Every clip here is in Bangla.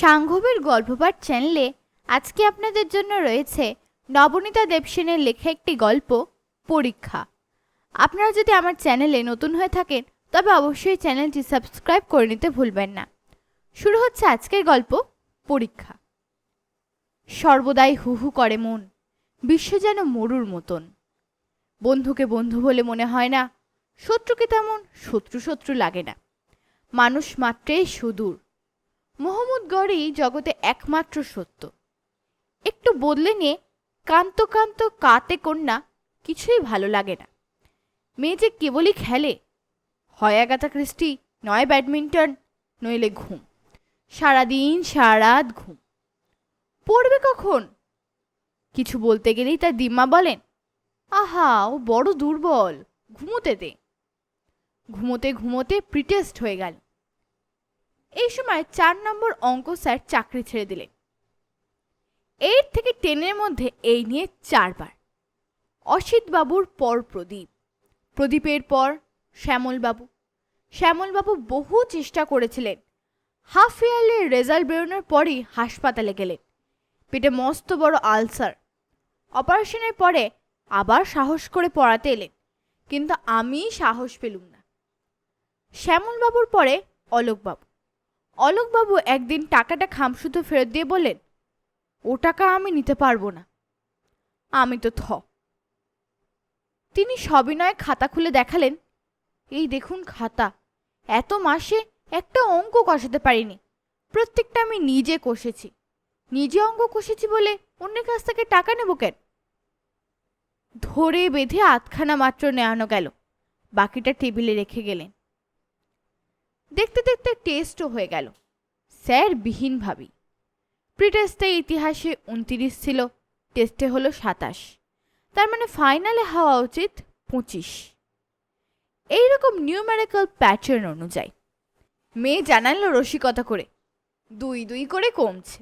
সাংঘবের গল্পপাঠ চ্যানেলে আজকে আপনাদের জন্য রয়েছে নবনীতা দেবসেনের লেখা একটি গল্প, পরীক্ষা। আপনারা যদি আমার চ্যানেলে নতুন হয়ে থাকেন, তবে অবশ্যই চ্যানেলটি সাবস্ক্রাইব করে নিতে ভুলবেন না। শুরু হচ্ছে আজকের গল্প, পরীক্ষা। সর্বদাই হু হু করে মন, বিশ্ব যেন মরুর মতন। বন্ধুকে বন্ধু বলে মনে হয় না, শত্রুকে তেমন শত্রু শত্রু লাগে না। মানুষ মাত্রেই সুদূর মোহাম্মদ গড়ই জগতে একমাত্র সত্য। একটু বদলে নিয়ে কান্ত কান্ত কাতে কন্যা কিছুই ভালো লাগে না। মেয়ে যে কেবলই খেলে, হয় আগাতা ক্রিস্টি নয় ব্যাডমিন্টন, নইলে ঘুম। সারাদিন সারারাত ঘুম। পড়বে কখন? কিছু বলতে গেলেই তার দিম্মা বলেন, আহা, ও বড় দুর্বল, ঘুমোতে দে। ঘুমোতে ঘুমোতে প্রিটেস্ট হয়ে গেল। এই সময় চার নম্বর অঙ্ক স্যার চাকরি ছেড়ে দিলেন। এইট থেকে টেনের মধ্যে এই নিয়ে চারবার। অসিতবাবুর পর প্রদীপ। প্রদীপের পর শ্যামলবাবু। শ্যামলবাবু বহু চেষ্টা করেছিলেন। হাফ ইয়ারলির রেজাল্ট বেরোনোর পরই হাসপাতালে গেলেন। পেটে মস্ত বড় আলসার। অপারেশনের পরে আবার সাহস করে পড়াতে এলেন, কিন্তু আমি সাহস পেলুম না। শ্যামলবাবুর পরে অলোকবাবু। অলোকবাবু একদিন টাকাটা খামশুতো ফেরত দিয়ে বললেন, ও টাকা আমি নিতে পারব না। আমি তো থ। তিনি সবিনয়ে খাতা খুলে দেখালেন, এই দেখুন খাতা, এত মাসে একটা অঙ্ক কষাতে পারিনি। প্রত্যেকটা আমি নিজে কষেছি। নিজে অঙ্ক কষেছি বলে অন্যের কাছ থেকে টাকা নেব কেন? ধরে বেঁধে আধখানা মাত্র নেওয়ানো গেল। বাকিটা টেবিলে রেখে গেলেন। দেখতে দেখতে টেস্টও হয়ে গেল। স্যার বিহীন ভাবি। প্রিটেস্টে ইতিহাসে উনতিরিশ ছিল টেস্টে হলো সাতাশ। তার মানে ফাইনালে হওয়া উচিত পঁচিশ। এইরকম নিউমেরিক্যাল প্যাটার্ন অনুযায়ী, মেয়ে জানালো রসিকতা করে, দুই দুই করে কমছে।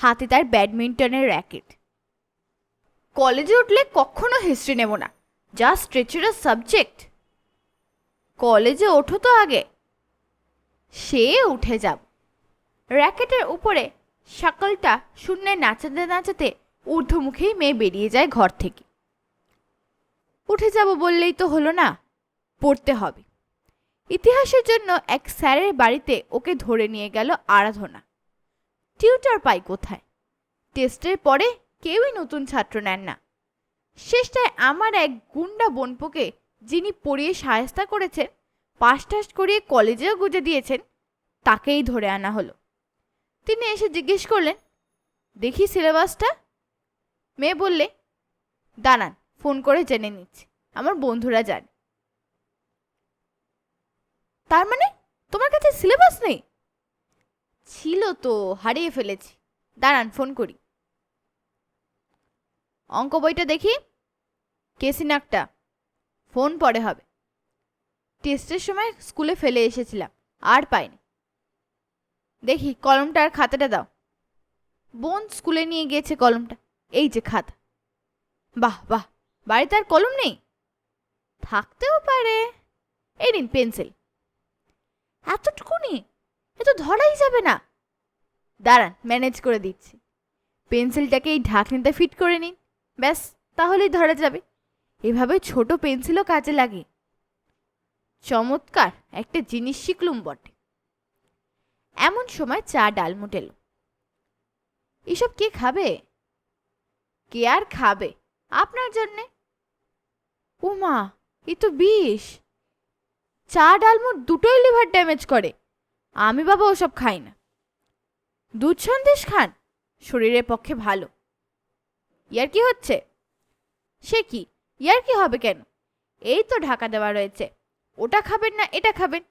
হাতে তার ব্যাডমিন্টনের র্যাকেট কলেজে উঠলে কখনো হিস্ট্রি নেব না যা স্ট্রেচারের সাবজেক্ট কলেজে ওঠো তো আগে। সে উঠে যাব। র্যাকেটের উপরে সকালটা শূন্যে নাচাতে নাচাতে ঊর্ধ্বমুখেই মেয়ে বেরিয়ে যায় ঘর থেকে। উঠে যাব বললেই তো হলো না, পড়তে হবে। ইতিহাসের জন্য এক স্যারের বাড়িতে ওকে ধরে নিয়ে গেল আরাধনা। টিউটার পাই কোথায়? টেস্টের পরে কেউই নতুন ছাত্র নেন না। শেষটায় আমার এক গুন্ডা বোনপোকে যিনি পড়িয়ে সায়স্তা করেছেন পাশ টাস করিয়ে কলেজেও গুজে দিয়েছেন। তাকেই ধরে আনা হলো। তিনি এসে জিজ্ঞেস করলেন, দেখি সিলেবাসটা? মেয়ে বললে, দাঁড়ান, ফোন করে জেনে নিচ্ছি। আমার বন্ধুরা জানে। তার মানে তোমার কাছে সিলেবাস নেই? ছিল তো, হারিয়ে ফেলেছি। দাঁড়ান, ফোন করি। অঙ্ক বইটা দেখি? কেসিনাকটা ফোন পরে হবে। টেস্টের সময় স্কুলে ফেলে এসেছিলাম, আর পাইনি। দেখি কলমটা আর খাতাটা দাও। বোন স্কুলে নিয়ে গিয়েছে কলমটা, এই যে খাতা। বাহ বাহ, বাড়িতে আর কলম নেই? থাকতেও পারে। এই নিন পেন্সিল। এতটুকুনি? এ তো ধরাই যাবে না। দাঁড়ান, ম্যানেজ করে দিচ্ছি। পেন্সিলটাকে এই ঢাকনিতে ফিট করে নিন। ব্যাস, তাহলেই ধরা যাবে। এভাবে ছোট পেন্সিলও কাজে লাগে। চমৎকার একটা জিনিস শিখলুম বটে। এমন সময় চা ডালমুট এলো এসব কে খাবে? কে আর খাবে? আপনার জন্যে। উমা, এ তো বিষ। চা ডালমুট দুটোই লিভার ড্যামেজ করে। আমি বাবা ওসব খাই না। দুধ সন্দেশ খান, শরীরের পক্ষে ভালো। ইয়ার কি হচ্ছে? সে কি? ইয়ার কি হবে কেন? এই তো ঢাকা দেওয়া রয়েছে। ওটা খাবেন না, এটা খাবেন।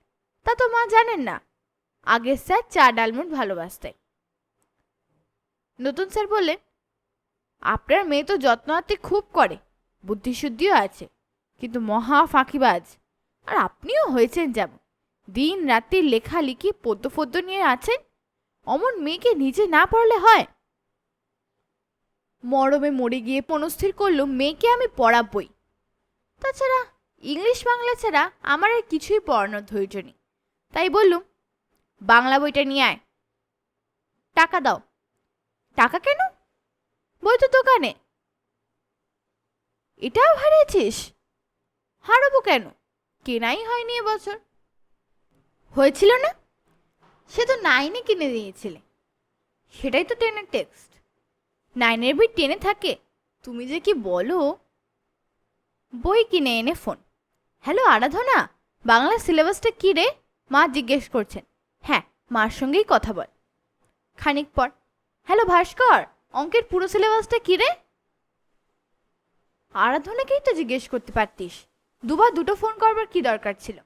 তা তো মা জানেন না। আগের স্যার চা ডালমুট ভালোবাসতেন। নতুন স্যার বললেন, আপনার মেয়ে তো যত্ন আত্মি খুব করে, বুদ্ধিশুদ্ধিও আছে, কিন্তু মহা ফাঁকিবাজ। আর আপনিও হয়েছেন যেমন, দিন রাত্রি লেখালেখি পদ্য ফদ্য নিয়ে আছেন, অমন মেয়েকে নিজে না পড়লে হয়? মরমে মরে গিয়ে মনস্থির করল মেয়েকে আমি পড়াবই। তাছাড়া ইংলিশ বাংলা ছাড়া আমার আর কিছুই পড়ানোর ধৈর্য নেই। তাই বললুম, বাংলা বইটা নিয়ে আয়। টাকা দাও। টাকা কেন? বই তো দোকানে। এটাও হারিয়েছিস? হারাবো কেন? কেনাই হয়নি এবছর। হয়েছিল না? সে তো নাইনে কিনে দিয়েছিলে। সেটাই তো টেনের টেক্সট। নাইনের বই টেনে থাকে। তুমি যে কি বলো? বই কিনে এনে ফোন। হ্যালো আরাধনা বাংলা সিলেবাসটা কী রে? মা জিজ্ঞেস করছেন। হ্যাঁ মার সঙ্গেই কথা বল। খানিক পর, হ্যালো ভাস্কর, অঙ্কের পুরো সিলেবাসটা কী রে? আরাধনাকেই তো জিজ্ঞেস করতে পারতিস। দুবার দুটো ফোন করবার কি দরকার ছিল?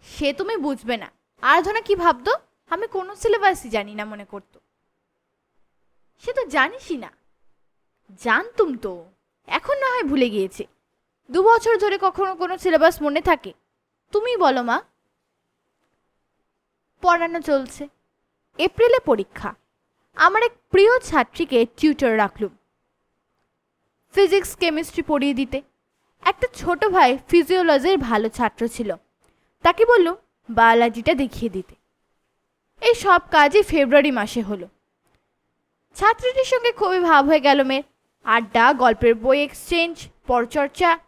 সে তুমি বুঝবে না। আরাধনা কি ভাবতো? আমি কোনো সিলেবাসই জানি না মনে করতো। সে তো জানিসই না। জানতুম তো। এখন না হয় ভুলে গিয়েছে। দু বছর ধরে কখনো কোনো সিলেবাস মনে থাকে? তুমি বলো মা। পড়ানো চলছে। এপ্রিলে পরীক্ষা। আমার এক প্রিয় ছাত্রীকে টিউটর রাখলুম। ফিজিক্স কেমিস্ট্রি পড়িয়ে দিতে। একটা ছোট ভাই ফিজিওলজির ভালো ছাত্র ছিল। তাকে বললুম বায়োলজিটা দেখিয়ে দিতে। এই সব কাজই ফেব্রুয়ারি মাসে হলো। ছাত্রীটির সঙ্গে খুবই ভাব হয়ে গেল মেয়ের। আড্ডা, গল্পের বই এক্সচেঞ্জ পরচর্চা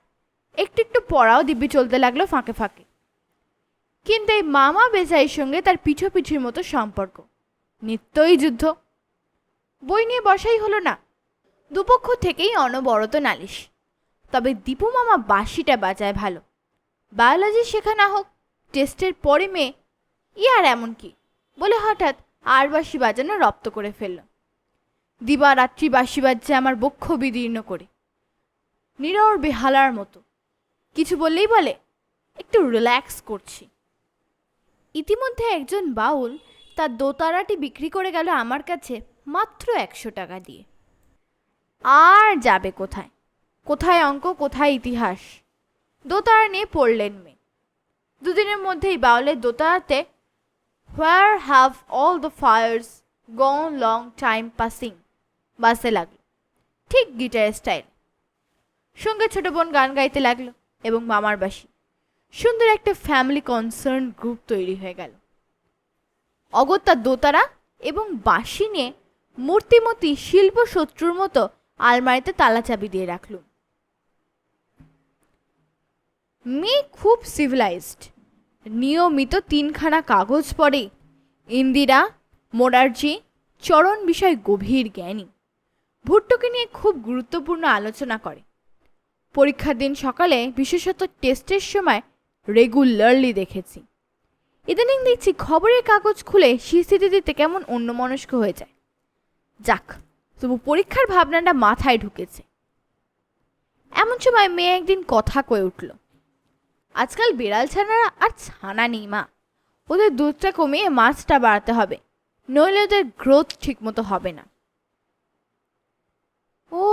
একটু একটু পড়াও দিব্যি চলতে লাগল ফাঁকে ফাঁকে। কিন্তু এই মামা বেজাইয়ের সঙ্গে তার পিঠোপিঠির মতো সম্পর্ক। নিত্যই যুদ্ধ। বই নিয়ে বসাই হলো না। দুপক্ষ থেকেই অনবরত নালিশ। তবে দীপু মামা বাঁশিটা বাজায় ভালো। বায়োলজি শেখা না হোক, টেস্টের পরে মেয়ে, ই আর এমন কি? বলে হঠাৎ আর বাঁশি বাজানো রপ্ত করে ফেলল। দিবারাত্রি বাঁশি বাজছে আমার বক্ষ বিদীর্ণ করে। নীরর বেহালার মতো। কিছু বললেই বলে। একটু রিল্যাক্স করছি। ইতিমধ্যে একজন বাউল তার দোতারাটি বিক্রি করে গেল আমার কাছে মাত্র একশো টাকা দিয়ে। আর যাবে কোথায়? কোথায় অঙ্ক, কোথায় ইতিহাস? দোতারা নিয়ে পড়লেন মেয়ে। দুদিনের মধ্যেই বাউলের দোতারাতে where have all the flowers gone long time passing বাসে লাগল। ঠিক গিটার স্টাইল। সঙ্গে ছোট বোন গান গাইতে লাগল। এবং মামার বাসি সুন্দর একটা ফ্যামিলি কনসার্ন গ্রুপ তৈরি হয়ে গেল। অগত্যা দোতারা এবং বাঁশি নিয়ে মূর্তিমতি শিল্প শত্রুর মতো আলমারিতে তালা চাবি দিয়ে রাখলুম মেয়ে খুব সিভিলাইজড নিয়মিত তিনখানা কাগজ পড়ে। ইন্দিরা, মোরারজি, চরণ বিষয় গভীর জ্ঞানী। ভুট্টোকে নিয়ে খুব গুরুত্বপূর্ণ আলোচনা করে। পরীক্ষার দিন সকালে বিশেষত টেস্টের সময় রেগুলারলি দেখেছি। ইদানিং দেখছি খবরের কাগজ খুলে স্বীকৃতি দিতে কেমন অন্যমনস্ক হয়ে যায়। যাক, তবু পরীক্ষার ভাবনাটা মাথায় ঢুকেছে। এমন সময় মেয়ে একদিন কথা কয়ে উঠল, আজকাল বিড়াল ছানারা আর ছানা নেই মা। ওদের দুধটা কমিয়ে মাছটা বাড়াতে হবে, নইলে ওদের গ্রোথ ঠিকমতো হবে না। ও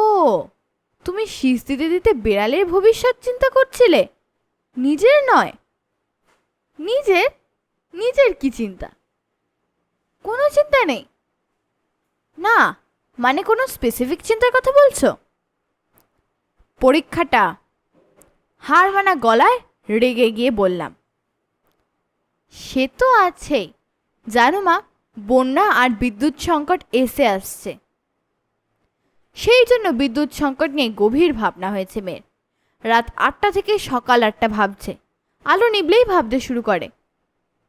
তুমি শীষ দিতে দিতে বিড়ালের ভবিষ্যৎ চিন্তা করছিলে? নিজের নয়। নিজের? নিজের কি চিন্তা? কোনো চিন্তা নেই। না মানে কোনো স্পেসিফিক চিন্তার কথা বলছো? পরীক্ষাটা হার মানা গলায় রেগে গিয়ে বললাম, সে তো আছেই। জানো মা, বন্যা আর বিদ্যুৎ সংকট এসে আসছে। সেই জন্য বিদ্যুৎ সংকট নিয়ে গভীর ভাবনা হয়েছে মেয়ের। রাত আটটা থেকে সকাল আটটা ভাবছে। আলো নিবলেই ভাবতে শুরু করে।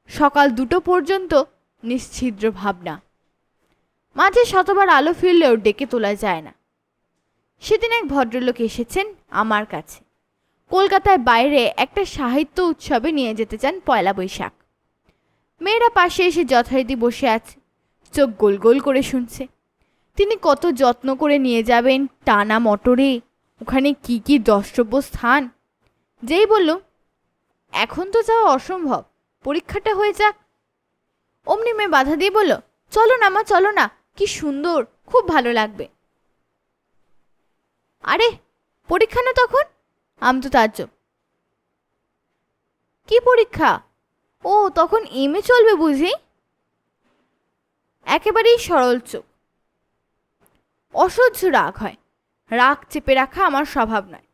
সকাল দুটো পর্যন্ত নিশ্ছিদ্র ভাবনা। মাঝে শতবার আলো ফিরলেও ডেকে তোলা যায় না। সেদিন এক ভদ্রলোক এসেছেন আমার কাছে। কলকাতায় বাইরে একটা সাহিত্য উৎসবে নিয়ে যেতে চান পয়লা বৈশাখ। মেয়েরা পাশে এসে যথারীতি বসে আছে, চোখ গোল গোল করে শুনছে। তিনি কত যত্ন করে নিয়ে যাবেন টানা মটরে? ওখানে কি কি দ্রষ্টব্য স্থান? যেই বলল, এখন তো যাওয়া অসম্ভব, পরীক্ষাটা হয়ে যাক। অমনি মেয়ে বাধা দিয়ে বলল, চলো না মা, চলো না, কি সুন্দর, খুব ভালো লাগবে। আরে, পরীক্ষা না তখন? আমি তো তাজ্জব। কি পরীক্ষা? ও, তখন এমএ চলবে বুঝি? একেবারেই সরল চোখ। অসহ্য রাগ হয়। রাগ চেপে রাখা আমার স্বভাব নয়।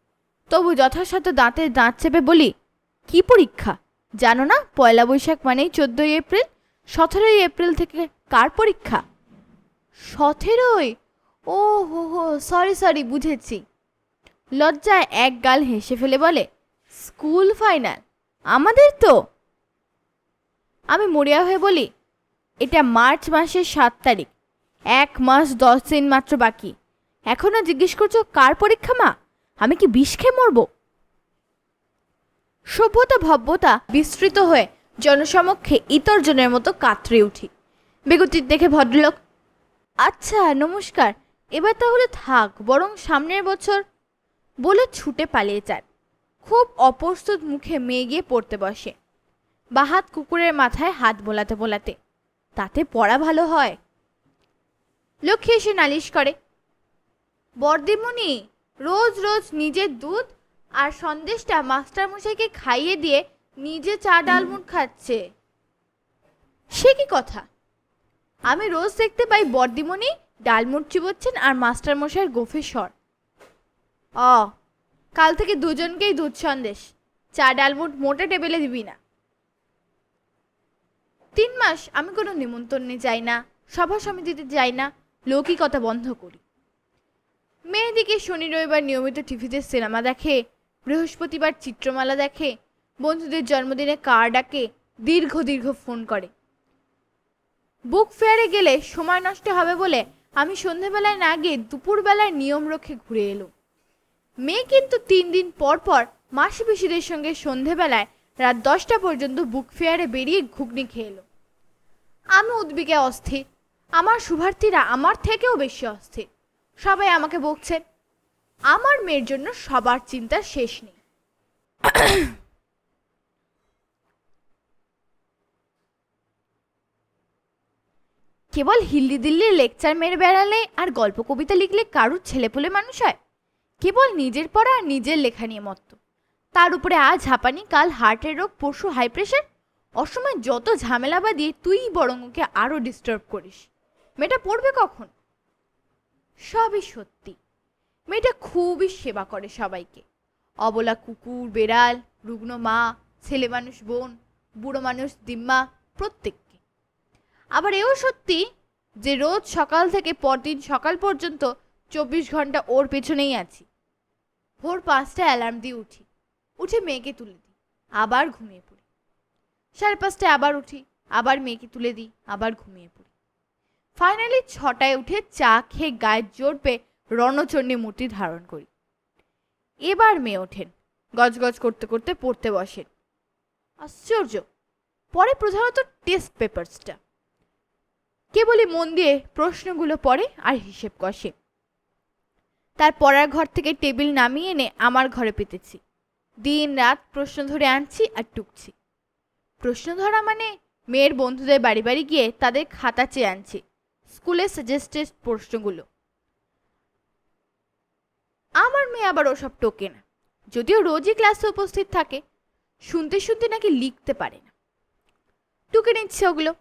তবু যথাসাধ্য দাঁতে দাঁত চেপে বলি, কি পরীক্ষা? জানো না পয়লা বৈশাখ মানেই চোদ্দোই এপ্রিল? সতেরোই এপ্রিল থেকে কার পরীক্ষা? সতেরোই? ও হো হো, সরি সরি, বুঝেছি। লজ্জায় এক গাল হেসে ফেলে বলে, স্কুল ফাইনাল? আমাদের তো? আমি মরিয়া হয়ে বলি, এটা মার্চ মাসের সাত তারিখ। এক মাস দশ দিন মাত্র বাকি। এখনও জিজ্ঞেস করছ, কার পরীক্ষা, মা? আমি কি বিষ খেয়ে মরবো? সভ্যতা, ভব্যতা বিস্তৃত হয়ে জনসমক্ষে ইতর্জনের মতো কাতরে উঠি। বেগতির দেখে ভদ্রলোক আচ্ছা নমস্কার। এবার তাহলে থাক, বরং সামনের বছর বলে ছুটে পালিয়ে যান খুব অপ্রস্তুত মুখে মেয়ে গিয়ে পড়তে বসে। বাহাত কুকুরের মাথায় হাত বোলাতে বোলাতে, তাতে পড়া ভালো হয়? লক্ষ্মী এসে নালিশ করে বর্দিমণি রোজ রোজ নিজের দুধ আর সন্দেশটা মাস্টার মশাইকে খাইয়ে দিয়ে নিজে চা ডালমুট খাচ্ছে। সে কি কথা? আমি রোজ দেখতে পাই বর্দিমণি ডালমুট চিবোচ্ছেন আর মাস্টার মশাইয়ের গোফে স্বর। অ, কাল থেকে দুজনকেই দুধ সন্দেশ, চা ডালমুট মোটা টেবিলে দিবি না। তিন মাস আমি কোনো নিমন্ত্রণে যাই না, সভা সমিতিতে যাই না লৌকিকতা বন্ধ করি। মেয়েদিকে শনি রবিবার নিয়মিত টিভিতে সিনেমা দেখে, বৃহস্পতিবার চিত্রমালা দেখে, বন্ধুদের জন্মদিনে কার ডাকে, দীর্ঘ দীর্ঘ ফোন করে। বুক ফেয়ারে গেলে সময় নষ্ট হবে বলে আমি সন্ধেবেলায় না গিয়ে দুপুরবেলায় নিয়ম রক্ষে ঘুরে এলো মেয়ে কিন্তু তিন দিন পর পর মাসি পিসিদের সঙ্গে সন্ধেবেলায় রাত দশটা পর্যন্ত বুক ফেয়ারে বেরিয়ে ঘুগনি খেয়ে এলো আমি উদ্বিগে অস্থির। আমার শুভার্থীরা আমার থেকেও বেশি অস্থির। সবাই আমাকে বকছেন আমার মেয়ের জন্য সবার চিন্তা শেষ নেই। কেবল হিল্লি দিল্লির লেকচার মেরে বেড়ালে আর গল্প কবিতা লিখলে কারুর ছেলেপুলে মানুষ হয়? কেবল নিজের পড়া আর নিজের লেখা নিয়ে মত্ত। তার উপরে আজ ঝাপানি কাল হার্টের রোগ, পরশু হাই প্রেশার অসময় যত ঝামেলা বাদিয়ে তুই বরং ওকে আরও ডিস্টার্ব করিস। মেয়েটা পড়বে কখন? সবই সত্যি। মেয়েটা খুবই সেবা করে সবাইকে। অবলা কুকুর, বেড়াল, রুগ্ন মা, ছেলে মানুষ, বোন, বুড়ো মানুষ, দিম্মা, প্রত্যেককে। আবার এও সত্যি যে রোজ সকাল থেকে পরদিন সকাল পর্যন্ত চব্বিশ ঘণ্টা ওর পেছনেই আছি। ভোর পাঁচটা অ্যালার্ম দিয়ে উঠি। উঠে মেয়েকে তুলে দিই। আবার ঘুমিয়ে পড়ি। সাড়ে পাঁচটায় আবার উঠি, আবার মেয়েকে তুলে দিই, আবার ঘুমিয়ে পড়ি। ফাইনালি ছটায় উঠে চা খেয়ে গায়ের জোর পেয়ে রণচণ্ডী মূর্তি ধারণ করি। এবার মেয়ে ওঠেন, গজগজ করতে করতে পড়তে বসেন। আশ্চর্য, পরে প্রধানত টেস্ট পেপারসটা কেবলই মন দিয়ে প্রশ্নগুলো পড়ে আর হিসেব কষে। তার পড়ার ঘর থেকে টেবিল নামিয়ে এনে আমার ঘরে পেতেছি। দিন রাত প্রশ্ন ধরে আনছি আর টুকছি। প্রশ্ন ধরা মানে মেয়ের বন্ধুদের বাড়ি বাড়ি গিয়ে তাদের খাতা চেয়ে আনছি। স্কুলে সাজেস্টেড প্রশ্নগুলো। আমার মেয়ে আবার ওসব টোকে না। যদিও রোজই ক্লাসে উপস্থিত থাকে, শুনতে শুনতে নাকি লিখতে পারে না। টুকে নিচ্ছে ওগুলো।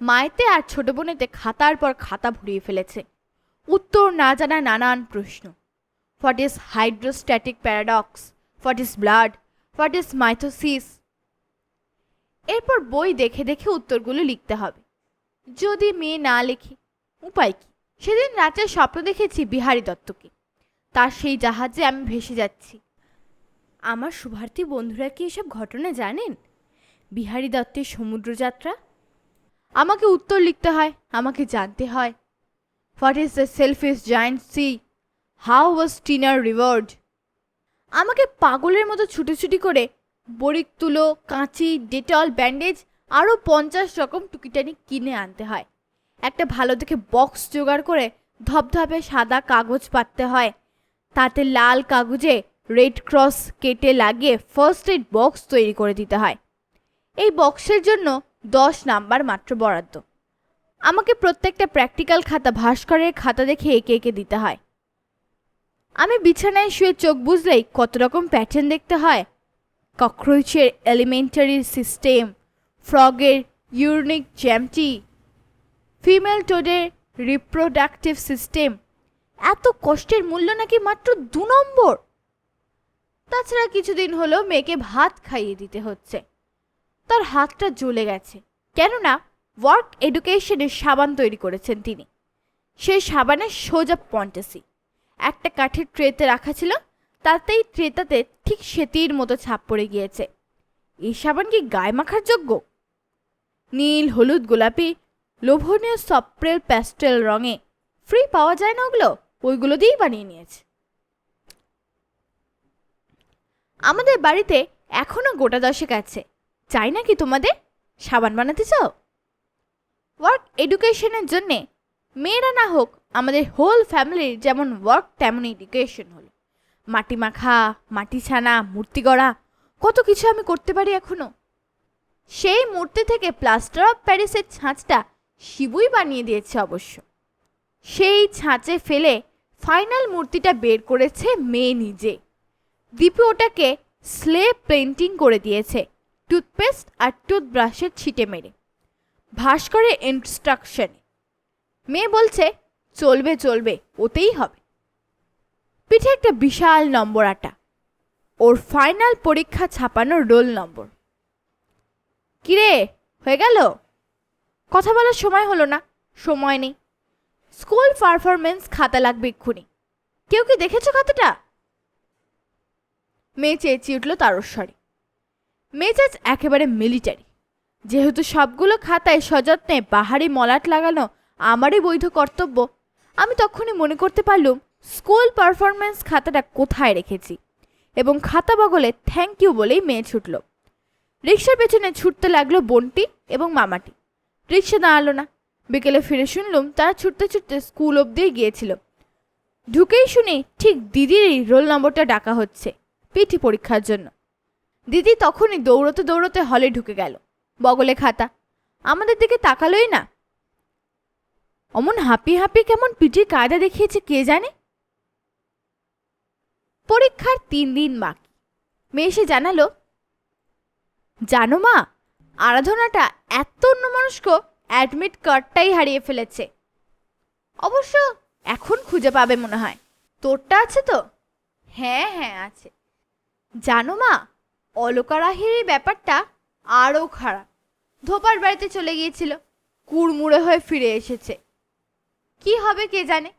মায়েতে আর ছোট বোনেতে খাতার পর খাতা ভরিয়ে ফেলেছে। উত্তর না জানা নানান প্রশ্ন। What is hydrostatic paradox what is blood what is mitosis এরপর বই দেখে দেখে উত্তরগুলো লিখতে হবে। যদি মেয়ে না লেখে উপায় কি? সেদিন রাতে স্বপ্ন দেখেছি বিহারী দত্তকে। তার সেই জাহাজে আমি ভেসে যাচ্ছি। আমার শুভার্থী বন্ধুরা কি এসব ঘটনা জানেন? বিহারী দত্তের সমুদ্রযাত্রা? আমাকে উত্তর লিখতে হয়, আমাকে জানতে হয়। What is the selfish giant see how was টিনার রিওয়ার্ড আমাকে পাগলের মতো ছুটোছুটি করে বরিক তুলো, কাঁচি, ডেটল, ব্যান্ডেজ আরও পঞ্চাশ রকম টুকিটানি কিনে আনতে হয়। একটা ভালো দেখে বক্স জোগাড় করে ধপধপে সাদা কাগজ পাততে হয়। তাতে লাল কাগজে রেড ক্রস কেটে লাগিয়ে ফার্স্ট এড বক্স তৈরি করে দিতে হয়। এই বক্সের জন্য দশ নাম্বার মাত্র বরাদ্দ। আমাকে প্রত্যেকটা প্র্যাকটিক্যাল খাতা ভাস্করের খাতা দেখে এঁকে এঁকে দিতে হয়। আমি বিছানায় শুয়ে চোখ বুঝলেই কত রকম প্যাটার্ন দেখতে হয়। ককরোচের এলিমেন্টারি সিস্টেম ফ্রগের ইউনিক জ্যামটি ফিমেল টোডের রিপ্রোডাক্টিভ সিস্টেম। এত কষ্টের মূল্য নাকি মাত্র দু নম্বর? তাছাড়া কিছুদিন হলো মেয়েকে ভাত খাইয়ে দিতে হচ্ছে। তার হাতটা জ্বলে গেছে। কেননা, ওয়ার্ক এডুকেশনের সাবান তৈরি করেছেন তিনি। সেই সাবানের সোজা পঞ্চাশি একটা কাঠের ট্রেতে রাখা ছিল, তাতেই ট্রেতাতে ঠিক সেতির মতো ছাপ পড়ে গিয়েছে। এই সাবান কি গায়ে মাখার যোগ্য? নীল, হলুদ, গোলাপি লোভনীয় সপ্রেল প্যাস্টেল রঙে। ফ্রি পাওয়া যায় না ওগুলো? ওইগুলো দিয়েই বানিয়ে নিয়েছে। আমাদের বাড়িতে এখনও গোটা দশেক আছে। চাই নাকি তোমাদের? সাবান বানাতে চাও? ওয়ার্ক এডুকেশনের জন্যে মেয়েরা না হোক, আমাদের হোল ফ্যামিলির যেমন ওয়ার্ক, তেমন এডুকেশন হলো। মাটি মাখা, মাটি ছানা, মূর্তি গড়া, কত কিছু আমি করতে পারি এখনও? সেই মূর্তি থেকে প্লাস্টার অফ প্যারিসের ছাঁচটা শিবুই বানিয়ে দিয়েছে অবশ্য। সেই ছাঁচে ফেলে ফাইনাল মূর্তিটা বের করেছে মেয়ে নিজে। দীপু ওটাকে স্লে পেন্টিং করে দিয়েছে, টুথপেস্ট আর টুথব্রাশের ছিটে মেরে। ভাস্করের ইনস্ট্রাকশনে মেয়ে বলছে, চলবে চলবে, ওতেই হবে। পিঠে একটা বিশাল নম্বর আটা। ওর ফাইনাল পরীক্ষা ছাপানোর রোল নম্বর কিরে, হয়ে গেল? কথা বলার সময় হলো না, সময় নেই। স্কুল পারফরমেন্স খাতা লাগবে এক্ষুনি। কেউ কি দেখেছ খাতাটা? মেয়ে চেঁচিয়ে উঠল তারস্বরে মেজাজ একেবারে মিলিটারি। যেহেতু সবগুলো খাতায় সযত্নে বাহারি মলাট লাগানো আমারই বৈধ কর্তব্য, আমি তখনই মনে করতে পারলুম, স্কুল পারফরমেন্স খাতাটা কোথায় রেখেছি এবং খাতা বগলে থ্যাংক ইউ বলেই মেয়ে ছুটল। রিক্সার পেছনে ছুটতে লাগল বন্টি এবং মামাটি। রিক্সা দাঁড়াল না। বিকেলে ফিরে শুনলুম তারা ছুটতে ছুটতে স্কুল অবধিই গিয়েছিল। ঢুকেই শুনি ঠিক দিদিরই রোল নম্বরটা ডাকা হচ্ছে পিটি পরীক্ষার জন্য। দিদি তখনই দৌড়তে দৌড়তে হলে ঢুকে গেল, বগলে খাতা। আমাদের দিকে তাকালোই না। অমন হাঁপি হাঁপি কেমন পিটির কায়দা দেখিয়েছে কে জানে? পরীক্ষার তিন দিন বাকি। মেয়ে এসে জানালো, জানো মা আরাধনাটা এত অন্যমনস্ক অ্যাডমিট কার্ডটাই হারিয়ে ফেলেছে। অবশ্য এখন খুঁজে পাবে মনে হয়। তোরটা আছে তো? হ্যাঁ হ্যাঁ আছে। জানো মা, অলকারাহির এই ব্যাপারটা আরও খারাপ। ধোপার বাড়িতে চলে গিয়েছিল, কুড়মুড়ে হয়ে ফিরে এসেছে। কি হবে কে জানে?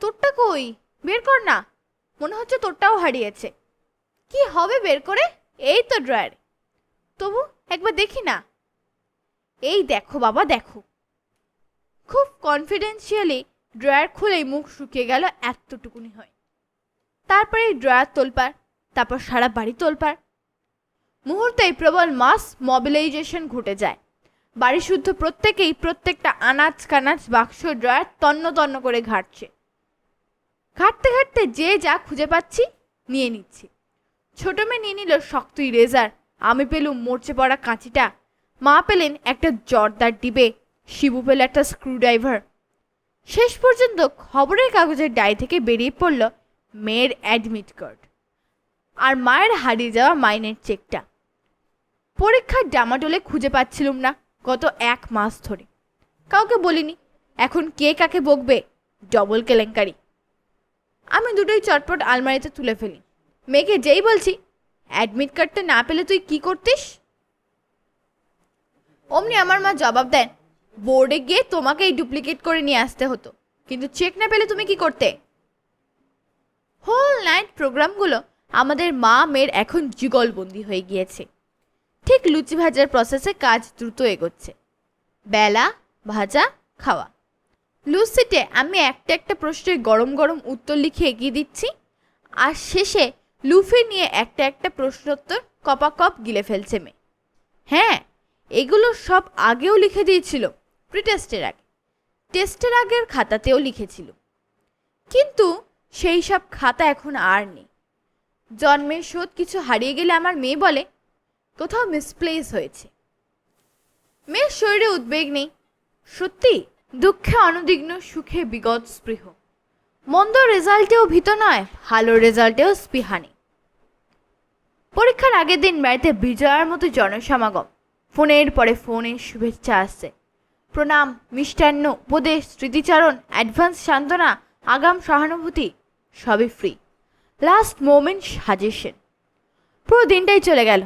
তোরটা কই? বের কর না। মনে হচ্ছে তোরটাও হারিয়েছে। কি হবে বের করে? এই তো ড্রয়ারে। তবু একবার দেখি না। এই দেখো বাবা, দেখো। খুব কনফিডেন্সিয়ালি ড্রয়ার খুলেই মুখ শুকিয়ে গেল এতটুকুনি হয়। তারপরে ড্রয়ার তোলপার তারপর সারা বাড়ি তোলপার মুহূর্তেই প্রবল মাস মবিলাইজেশন ঘটে যায়। বাড়ি শুদ্ধ প্রত্যেকেই প্রত্যেকটা আনাজ কানাজ বাক্স ড্রয়ার তন্ন তন্ন করে ঘাটছে। ঘাটতে ঘাটতে যে যা খুঁজে পাচ্ছি, নিয়ে নিচ্ছি। ছোট মেয়ে নিয়ে নিল শক্ত ইরেজার আমি পেলুম মরচে পড়া কাঁচিটা। মা পেলেন একটা জর্দার ডিবে। শিবু পেল একটা স্ক্রুড্রাইভার। শেষ পর্যন্ত খবরের কাগজের ডাই থেকে বেরিয়ে পড়ল মেয়ের অ্যাডমিট কার্ড আর মায়ের হারিয়ে যাওয়া মাইনের চেকটা। পরীক্ষার ডামাডোলে খুঁজে পাচ্ছিলুম না গত এক মাস ধরে। কাউকে বলিনি, এখন কে কাকে বকবে? ডবল কেলেঙ্কারি। আমি দুটোই চটপট আলমারিতে তুলে ফেলি। মেয়েকে যেই বলছি অ্যাডমিট কার্ডটা না পেলে তুই কি করতিস? অমনি আমার মা জবাব দেন, বোর্ডে গিয়ে তোমাকেই ডুপ্লিকেট করে নিয়ে আসতে হতো, কিন্তু চেক না পেলে তুমি কি করতে? হোল নাইট প্রোগ্রামগুলো আমাদের মা মেয়ের এখন যুগলবন্দি হয়ে গিয়েছে। ঠিক লুচি ভাজার প্রসেসে কাজ দ্রুত এগোচ্ছে। বেলা, ভাজা, খাওয়া। লুচিতে আমি একটা একটা প্রশ্নের গরম গরম উত্তর লিখে এগিয়ে দিচ্ছি, আর শেষে লুফে নিয়ে একটা একটা প্রশ্নোত্তর কপাকপ গিলে ফেলছে মেয়ে। হ্যাঁ এগুলো সব আগেও লিখে দিয়েছিল প্রি টেস্টের আগে। টেস্টের আগের খাতাতেও লিখেছিল। কিন্তু সেই সব খাতা এখন আর নেই। জন্মের শোধ কিছু হারিয়ে গেলে আমার মেয়ে বলে, কোথাও মিসপ্লেস হয়েছে। মেয়ের শরীরে উদ্বেগ নেই। সত্যি, দুঃখে, অনুদিগ্ন, সুখে, বিগত স্পৃহ। মন্দ রেজাল্টেও ভীত নয়, ভালো রেজাল্টেও স্পিহানি পরীক্ষার আগের দিন বাড়িতে বিজয়ার মতো জনসমাগম। ফোনের পরে ফোনে শুভেচ্ছা আসছে। প্রণাম, মিষ্টান্ন, উপদেশ, স্মৃতিচারণ, অ্যাডভান্স, সান্ত্বনা, আগাম, সহানুভূতি, সবই ফ্রি লাস্ট মোমেন্ট সাজেশন পুরো দিনটাই চলে গেল।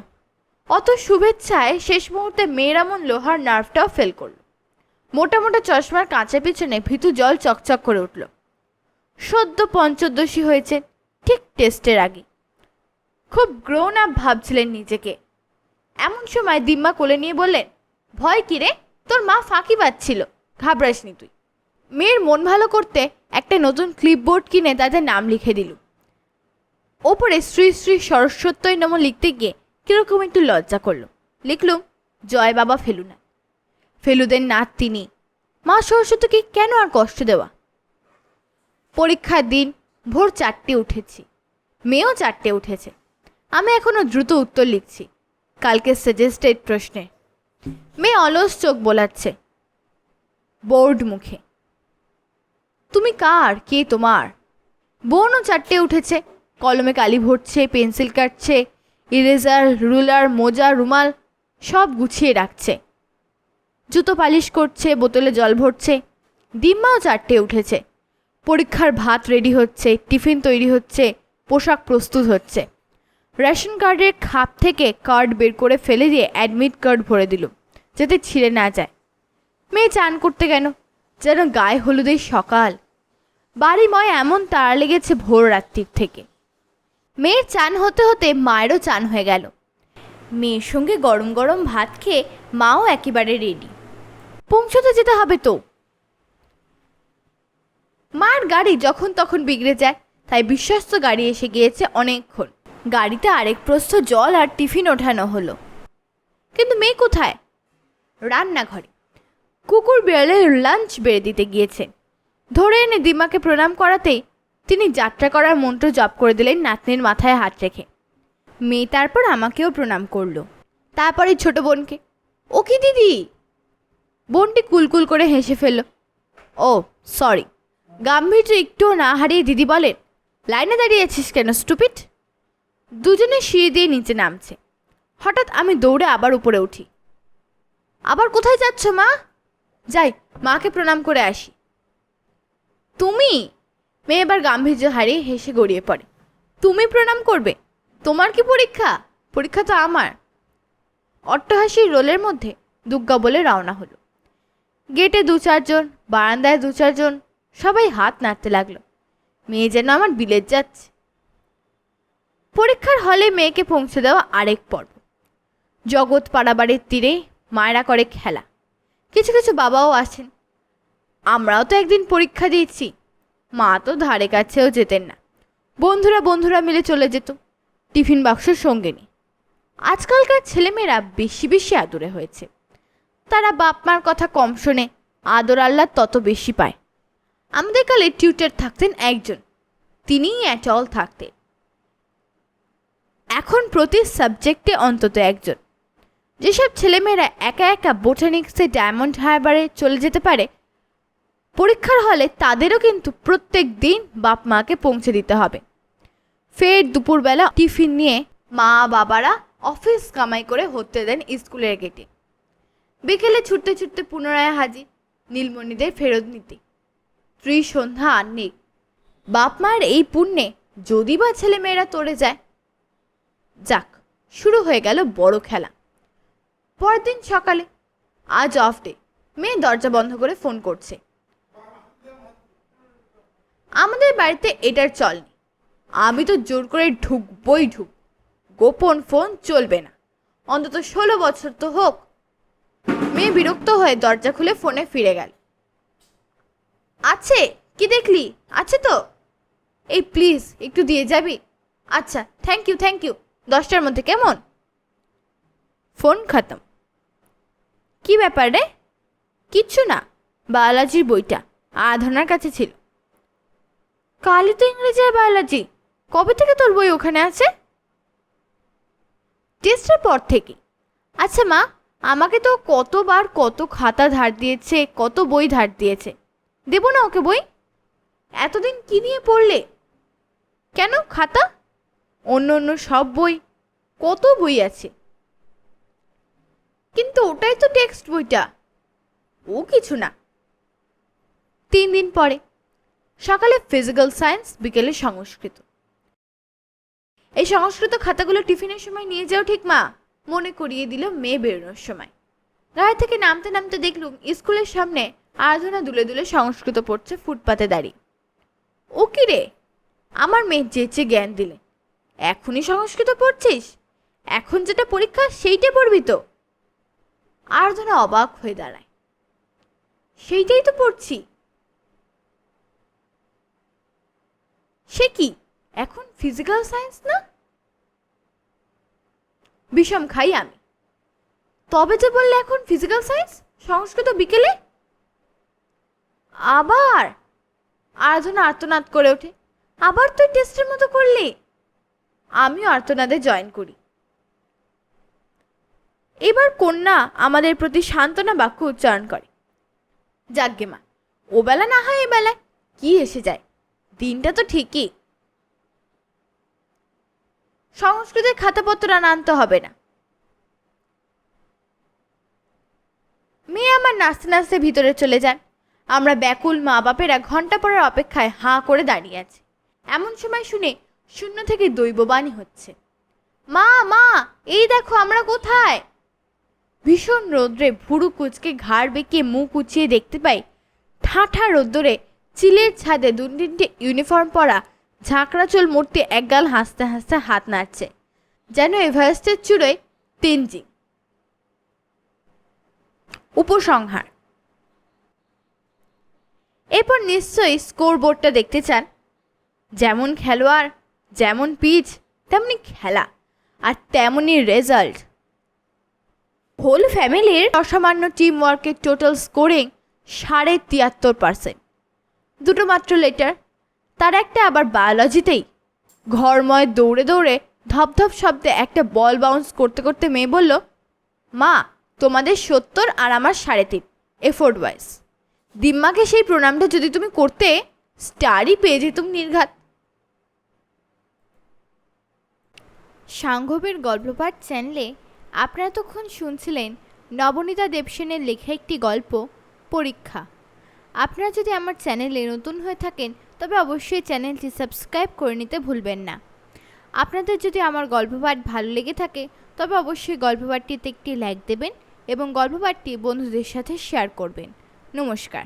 অত শুভেচ্ছায় শেষ মুহূর্তে মেয়েরামন লোহার নার্ভটাও ফেল করল। মোটা মোটা চশমার কাঁচা পিছনে ভীতু জল চকচক করে উঠল। সদ্য পঞ্চদশী হয়েছে, ঠিক টেস্টের আগে। খুব গ্রোন আপ ভাবছিলেন নিজেকে। এমন সময় দিম্মা কোলে নিয়ে বললেন, ভয় কিরে তোর মা ফাঁকি পাচ্ছিল। ঘাবড়াসনি তুই। মেয়ের মন ভালো করতে একটা নতুন ক্লিপবোর্ড কিনে তাদের নাম লিখে দিল। ওপরে শ্রী শ্রী সরস্বত্যই নম লিখতে গিয়ে কীরকম একটু লজ্জা করল। লিখলুম, জয় বাবা ফেলুনা। ফেলুদের নাত তিনি মা সরস্বতীকে কেন আর কষ্ট দেওয়া? পরীক্ষার দিন ভোর চারটে উঠেছি। মেয়েও চারটে উঠেছে। আমি এখনও দ্রুত উত্তর লিখছি। কালকে সাজেস্টেড প্রশ্নে। মেয়ে অলস চোখ বোলাচ্ছে। বোর্ড মুখে। তুমি কার? কে তোমার? বোনও চারটে উঠেছে। কলমে কালি ভরছে, পেন্সিল কাটছে ইরেজার রুলার মোজা, রুমাল সব গুছিয়ে রাখছে। জুতো পালিশ করছে, বোতলে জল ভরছে। ডিম্মাও চারটে উঠেছে। পরীক্ষার ভাত রেডি হচ্ছে, টিফিন তৈরি হচ্ছে, পোশাক প্রস্তুত হচ্ছে। রেশন কার্ডের খাপ থেকে কার্ড বের করে ফেলে দিয়ে অ্যাডমিট কার্ড ভরে দিল যাতে ছিঁড়ে না যায়। মেয়ে চান করতে কেন? যেন গায়ে হলুদের সকাল। বাড়ি বাড়িময় এমন তাড়া লেগেছে ভোর রাত্রির থেকে। মেয়ের চান হতে হতে মায়েরও চান হয়ে গেল। মেয়ের সঙ্গে গরম গরম ভাত খেয়ে মাও একেবারে রেডি পৌঁছতে যেতে হবে তো। মায়ের গাড়ি যখন তখন বিগড়ে যায়, তাই বিশ্বস্ত গাড়ি এসে গিয়েছে অনেকক্ষণ। গাড়িতে আরেক প্রস্থ জল আর টিফিন ওঠানো হলো। কিন্তু মেয়ে কোথায়? রান্নাঘরে। কুকুর বিড়ালের লাঞ্চ বেড়ে দিতে গিয়েছে। ধরে এনে দিমাকে প্রণাম করাতেই তিনি যাত্রা করার মন্ত্র জপ করে দিলেন নাতনির মাথায় হাত রেখে। মেয়ে তারপর আমাকেও প্রণাম করল। তারপরে ছোট বোনকে, ও কি দিদি? বোনটি কুলকুল করে হেসে ফেলল, ও সরি গাম্ভীর্য একটুও না হারিয়ে দিদি বলেন, লাইনে দাঁড়িয়ে আছিস কেন স্টুপিট দুজনে সিঁড়ি দিয়ে নিচে নামছে। হঠাৎ আমি দৌড়ে আবার উপরে উঠি। আবার কোথায় যাচ্ছ, মা? যাই, মাকে প্রণাম করে আসি। তুমি? মেয়ে এবার গাম্ভীর্য হারিয়ে হেসে গড়িয়ে পড়ে। তুমি প্রণাম করবে? তোমার কি পরীক্ষা? পরীক্ষা তো আমার। অট্টহাসির রোলের মধ্যে দুর্গা বলে রওনা হলো। গেটে দু চারজন, বারান্দায় দু চারজন সবাই হাত নাড়তে লাগল। মেয়ে যেন আমার বিলেত যাচ্ছে। পরীক্ষার হলে মেয়েকে পৌঁছে দেওয়া আরেক পর্ব। জগৎ পাড়াবাড়ির তীরে মায়েরা করে খেলা। কিছু কিছু বাবাও আসেন। আমরাও তো একদিন পরীক্ষা দিয়েছি। মা তো ধারে কাছেও যেতেন না। বন্ধুরা বন্ধুরা মিলে চলে যেত। টিফিন বাক্সের সঙ্গে নিয়ে। আজকালকার ছেলেমেয়েরা বেশি বেশি আদরে হয়েছে। তারা বাপ মার কথা কম শোনে আদর আল্লাহ তত বেশি পায়। আমাদের কালে টিউটার থাকতেন একজন। তিনিই অ্যাটল থাকতেন। এখন প্রতি সাবজেক্টে অন্তত একজন। যেসব ছেলেমেয়েরা একা একা বোটানিক্সে ডায়মন্ড হারবারে চলে যেতে পারে, পরীক্ষার হলে তাদেরও কিন্তু প্রত্যেক দিন বাপ মাকে পৌঁছে দিতে হবে। ফের দুপুরবেলা টিফিন নিয়ে মা বাবারা অফিস কামাই করে হতে দেন স্কুলের গেটে বিকেলে ছুটতে ছুটতে পুনরায় হাজির, নীলমণিদের ফেরত নিতে। ত্রিসন্ধ্যা আন্নিক বাপ মায়ের এই পুণ্যে যদি বা ছেলেমেয়েরা তরে যায়। যাক, শুরু হয়ে গেল বড় খেলা। পরের দিন সকালে, আজ অফ ডে মেয়ে দরজা বন্ধ করে ফোন করছে। আমাদের বাড়িতে এটার চল নেই। আমি তো জোর করে ঢুকবই ঢুক, গোপন ফোন চলবে না। অন্তত ষোলো বছর তো হোক। মেয়ে বিরক্ত হয়ে দরজা খুলে ফোনে ফিরে গেল। আছে, কি দেখলি? আছে তো? এই প্লিজ একটু দিয়ে যাবি? আচ্ছা থ্যাংক ইউ থ্যাংক ইউ দশটার মধ্যে কেমন? ফোন খতম। কি ব্যাপার রে? কিচ্ছু না। বায়োলজির বইটা। আধনার কাছে ছিল। কালই তো ইংরেজি আর বায়োলজি কবে থেকে তোর বই ওখানে আছে? টেস্টের পর থেকে। আচ্ছা মা, আমাকে তো কতবার কত খাতা ধার দিয়েছে, কত বই ধার দিয়েছে। দেবো না ওকে বই? এতদিন কি নিয়ে পড়লে? কেন খাতা? অন্য অন্য সব বই। কত বই আছে? কিন্তু ওটাই তো টেক্সট বইটা। ও কিছু না। তিন দিন পরে, সকালে ফিজিক্যাল সায়েন্স বিকেলে সংস্কৃত। এই সংস্কৃত খাতাগুলো টিফিনের সময় নিয়ে যাও ঠিক মা। মনে করিয়ে দিল মেয়ে বেরোনোর সময়। গাড়ি থেকে নামতে নামতে দেখলুম, স্কুলের সামনে আরাধনা দুলে দুলে সংস্কৃত পড়ছে ফুটপাতে দাঁড়িয়ে। ও কি রে? আমার মেয়ে চেয়েছে জ্ঞান দিলে। এখনই সংস্কৃত পড়ছিস? এখন যেটা পরীক্ষা সেইটা পড়বি তো। আরাধনা অবাক হয়ে দাঁড়ায়। সেইটাই তো পড়ছি। সে কি? এখন ফিজিক্যাল সায়েন্স না? বিষম খাই আমি। তবে যে বললে এখন ফিজিক্যাল সায়েন্স সংস্কৃত বিকেলে? আবার? আরাধনা আর্তনাদ করে ওঠে। আবার তুই টেস্টের মতো করলি? আমিও আর্তনাদে জয়েন করি। এবার কন্যা আমাদের প্রতি সান্ত্বনা বাক্য উচ্চারণ করে। যাগ্গে মা, ও বেলা না হয় এবেলায় বেলায়, কি এসে যায়? দিনটা তো ঠিকই। সংস্কৃতের খাতাপত্র আর আনতে হবে না। মেয়ে আমার নাচতে নাচতে ভিতরে চলে যান আমরা ব্যাকুল মা বাপেরা ঘণ্টা পরের অপেক্ষায় হাঁ করে দাঁড়িয়ে আছি। এমন সময় শুনে শূন্য থেকে দৈববাণী হচ্ছে। মা মা, এই দেখো আমরা কোথায়? ভীষণ রৌদ্রে ভুরু কুচকে ঘাড় বেঁকিয়ে মুখ উঁচিয়ে দেখতে পাই ঠাঠা রোদ্দরে চিলের ছাদে দু তিনটে ইউনিফর্ম পরা ঝাঁকড়া চুল মূর্তি একগাল হাসতে হাসতে হাত নাড়ছে। যেন এভারেস্টের চূড়োয় তেনজিং উপসংহার। এরপর নিশ্চয়ই স্কোর বোর্ডটা দেখতে চান। যেমন খেলোয়াড়, যেমন পিচ, তেমনি খেলা, আর তেমনই রেজাল্ট। হোল ফ্যামিলির অসামান্য টিম ওয়ার্কের টোটাল স্কোরিং সাড়ে তিয়াত্তর পার্সেন্ট। দুটো মাত্র লেটার, তার একটা আবার বায়োলজিতেই। ঘরময় দৌড়ে দৌড়ে ধপধপ শব্দে একটা বল বাউন্স করতে করতে মেয়ে বলল, মা, তোমাদের সত্তর আর আমার সাড়ে তিন এফোর্ড ওয়াইজ দিম্মাকে সেই প্রণামটা যদি তুমি করতে, স্টারই পেয়ে যেতুম নির্ঘাত। সাংঘবের গল্পপাঠ চ্যানেলে আপনারা তখন শুনছিলেন নবনীতা দেবসেনের লেখা একটি গল্প, পরীক্ষা। আপনারা যদি আমার চ্যানেলে নতুন হয়ে থাকেন, তবে অবশ্যই চ্যানেলটি সাবস্ক্রাইব করে নিতে ভুলবেন না। আপনাদের যদি আমার গল্পপাঠ ভালো লেগে থাকে, তবে অবশ্যই গল্পপাঠটিতে একটি লাইক দেবেন এবং গল্পপাঠটি বন্ধুদের সাথে শেয়ার করবেন। নমস্কার।